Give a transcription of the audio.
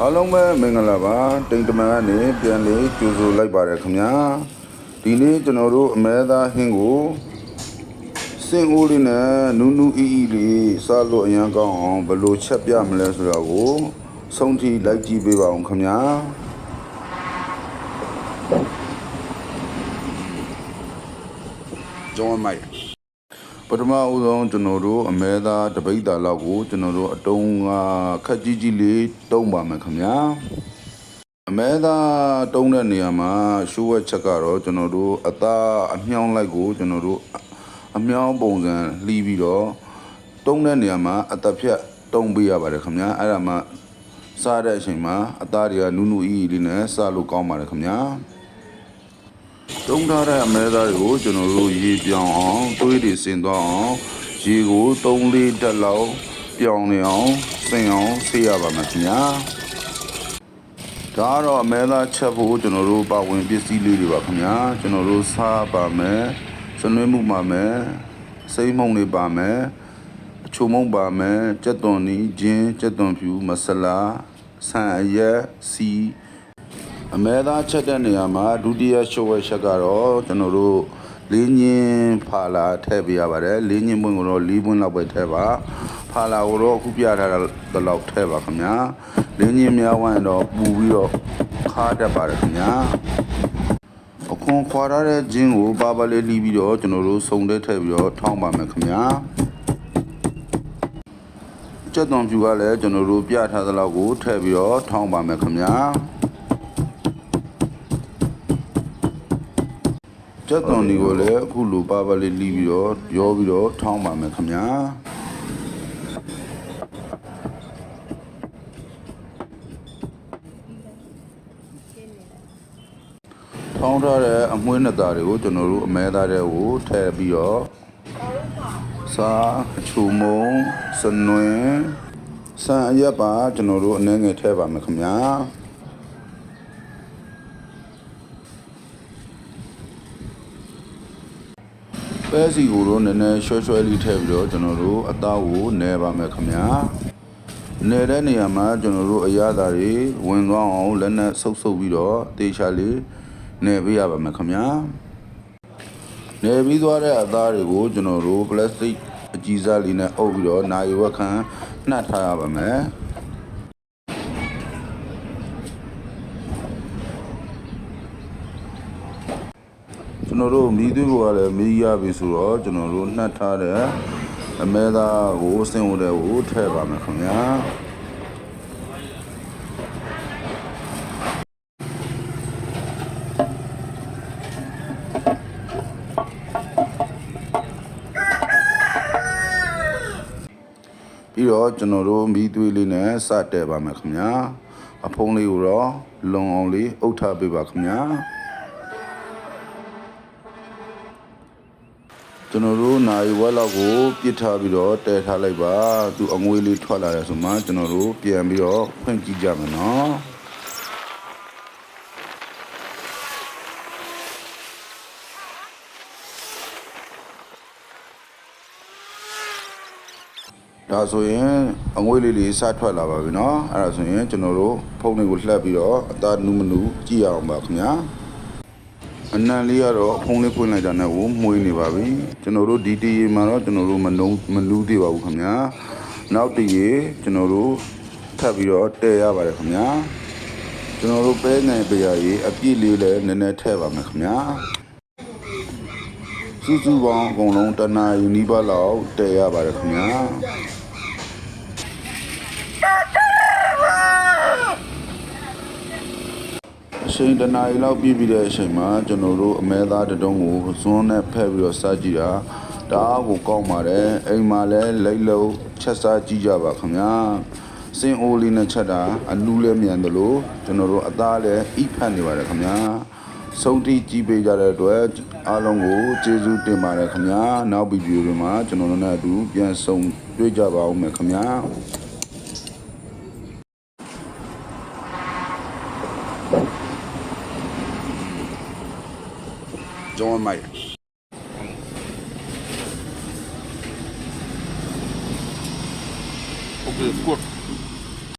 အားလုံးပဲမင်္ဂလာပါတိမ်တမန်ကနေပြန်လေးကြိုဆိုလိုက်ပါတယ်ခင်ဗျာဒီနေ့ကျွန်တော်တို့အမဲသားဟင်းကိုစင်အိုးလေးနဲ့နူးနူးအီအီလေးစားလို့အရန်ကောင်းအောင်ဘယ်လိုချက်ပြမလဲဆိုတော့ကိုဆုံးထိလိုက်ကြည့်ပေးပါအောင်ခင်ဗျာကျောင်းမိုက် ပထမဦးဆုံးကျွန်တော်တို့အမဲသားတပိတ်တာလောက်ကိုကျွန်တော်တို့အတုံးကခက်ကြီးကြီးလေးတုံးပါမယ်ခင်ဗျာအမဲသားတုံးတဲ့နေရာမှာရှိုးဝက်ချက်ကတော့ကျွန်တော်တို့အသားအမြောင်းလိုက်ကိုကျွန်တော်တို့အမြောင်းပုံစံလှီးပြီးတော့တုံးတဲ့နေရာမှာအသက်ဖြတ်တုံးပေးရပါတယ်ခင်ဗျာအဲ့ဒါမှစားတဲ့အချိန်မှာအသားတွေကနူးနူးအီအီလေးနဲ့စားလို့ကောင်းပါတယ်ခင်ဗျာ တုံးထားတဲ့အမဲသားတွေကိုကျွန်တော်တို့ရေပြောင်းအောင်သွေးတွေစင်သွားအောင်ရေကို3လေးတက်လောက်ပြောင်းနေအောင်စင်အောင်ဆေးရပါမယ်ခင်ဗျာဒါကတော့အမဲသားချက်ဖို့ကျွန်တော်တို့ပါဝင်ပစ္စည်းလေးတွေပါခင်ဗျာကျွန်တော်တို့စားပါမယ်စနွေးမှုပါမယ်စိမ့်မုံတွေပါမယ်အချိုမုံပါမယ်ကြက်သွန်နီဂျင်းကြက်သွန်ဖြူမဆလာဆန်အရက်စီ အမဲသားချက်တဲ့နေရာမှာဒုတိယရှုပ်ဝဲချက်ကတော့ကျွန်တော်တို့လေးညင်းဖာလာထည့်ပေးရပါတယ်လေးညင်းပွင့်ကိုတော့လေးပွင့်လောက်ပဲထည့်ပါဖာလာကိုတော့အခုပြထားတာလောက်ထည့်ပါခင်ဗျာလေးညင်းများဝိုင်းတော့ပူပြီးတော့ခါတတ်ပါတယ်ခင်ဗျာအခွန်ခွာရတဲ့ဂျင်းကိုပါပါလေးလီးပြီးတော့ကျွန်တော်တို့စုံတဲ့ထည့်ပြီးတော့ထောင်းပါမယ်ခင်ဗျာကျက်သွန်ဖြူကလည်းကျွန်တော်တို့ပြထားသလောက်ကိုထည့်ပြီးတော့ထောင်းပါမယ်ခင်ဗျာ ကျက်သွန်ဒီကိုလည်းအခုလိုပါပါလေးလီးပြီးတော့ရောပြီးတော့ထောင်းပါမယ်ခင်ဗျာထောင်းထားတဲ့အမွှေးနှစ်သားတွေကိုကျွန်တော်တို့အမဲသားတွေကိုထည့်ပြီးတော့စားအချူမုံစနွင်ဆန်အရက်ပါကျွန်တော်တို့အနေငယ်ထည့်ပါမယ်ခင်ဗျာ ပဲစီကိုတော့နည်းနည်းရွှဲရွှဲလေးထည့်ပြီးတော့ကျွန်တော်တို့အသားကိုနဲပါမယ်ခင်ဗျာနယ်တဲ့နေရာမှာကျွန်တော်တို့အရသာတွေဝင်သွားအောင်လက်နဲ့ဆုပ်ဆုပ်ပြီးတော့တေချာလေးနယ်ပေးရပါမယ်ခင်ဗျာနယ်ပြီးသွားတဲ့အသားတွေကိုကျွန်တော်တို့ပလတ်စတစ်အကြီးစားလေးနဲ့အုပ်ပြီးတော့နာရီဝက်ခန့်နှပ်ထားရပါမယ် ကျွန်တော်တို့မိသွေးဘောကလည်းမိရပြီဆိုတော့ကျွန်တော်တို့နှက်ထားတဲ့အမဲသားကိုစင်ဝတဲ့ကိုထည့်ပါမယ်ခင်ဗျာပြီးတော့ကျွန်တော်တို့မိသွေးလေးနဲ့စတဲ့ပါမယ်ခင်ဗျာအဖုံးလေးကိုတော့လုံအောင်လေးအုပ်ထားပေးပါခင်ဗျာ ကျွန်တော်တို့နိုင်ဝက်လောက်ကိုပြစ်ထားပြီးတော့တဲထားလိုက်ပါသူအငွေးလေးထွက်လာရဆိုမှကျွန်တော်တို့ပြန်ပြီးတော့ဖွင့်ကြည့်ကြမယ်နော်ဒါဆိုရင်အငွေးလေးလေးစထွက်လာပါပြီเนาะအဲ့ဒါဆိုရင်ကျွန်တော်တို့ဖုန်းလေးကိုလှပ်ပြီးတော့အသားနူးမနူးကြည့်ရအောင်ပါခင်ဗျာ အနံလေးကတော့ဖုံးလေးဖွင့်လိုက်တာနဲ့ကိုမှုေးနေပါပြီကျွန်တော်တို့ဒီတီရီမှာတော့ကျွန်တော်တို့မနှုံမနူးသေးပါဘူးခင်ဗျာနောက်တီရီကျွန်တော်တို့ထပ်ပြီးတော့တည်ရပါတယ်ခင်ဗျာကျွန်တော်တို့ပဲနိုင်ပြရည်အပြည့်လေးလည်းနည်းနည်းထည့်ပါမယ်ခင်ဗျာစုစုပေါင်းအကုန်လုံးတနာယူနီးပါးလောက်တည်ရပါတယ်ခင်ဗျာ အ ချိန်တနားရီလောက်ပြည့်ပြီးတဲ့အချိန်မှာကျွန်တော်တို့အမဲသားတစ်တုံးကိုဇွန်းနဲ့ဖက်ပြီးတော့စားကြည့်တာတအားကိုကောင်းပါတယ်အိမ်မှာလည်းလိတ်လုံးချက်စားကြည့်ကြပါခင်ဗျာစင်အိုးလေးနဲ့ချက်တာအနူးလည်းမြန်တယ်လို့ကျွန်တော်တို့အသားလည်းအိဖတ်နေပါတယ်ခင်ဗျာဆုံးတိကြည့်ပေးကြတဲ့အတွက်အားလုံးကိုကျေးဇူးတင်ပါတယ်ခင်ဗျာနောက်ဗီဒီယိုတွေမှာကျွန်တော်တို့နဲ့အတူပြန်ဆုံတွေ့ကြပါဦးမယ်ခင်ဗျာ doing my Ficou